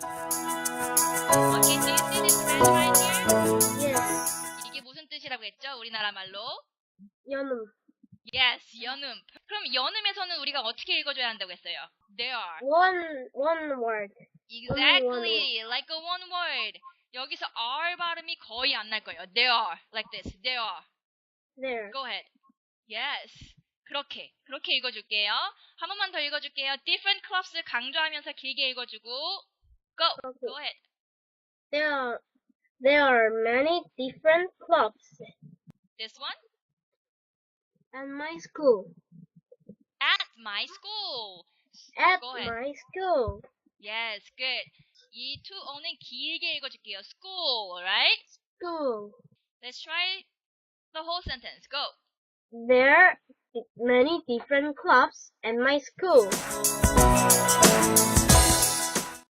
Okay, do you see this red right here? Yes. 이게 무슨 뜻이라고 했죠? 우리나라 말로? 연음. Yes, 연음. 그럼 연음에서는 우리가 어떻게 읽어줘야 한다고 했어요? There are. One, one word. Exactly, like a one word. 여기서 R 발음이 거의 안 날 거예요. There are, like this. There are. There. Go ahead. Yes. 그렇게, 그렇게 읽어줄게요. 한 번만 더 읽어줄게요. Different clubs를 강조하면서 길게 읽어주고. Go, Okay. go ahead. There are, there are many different clubs This one. at my school. At my school. At Go ahead. my school. Yes, good. 이 to on은 길게 읽어줄게요. School, right? School. Let's try the whole sentence. Go. There are many different clubs at my school.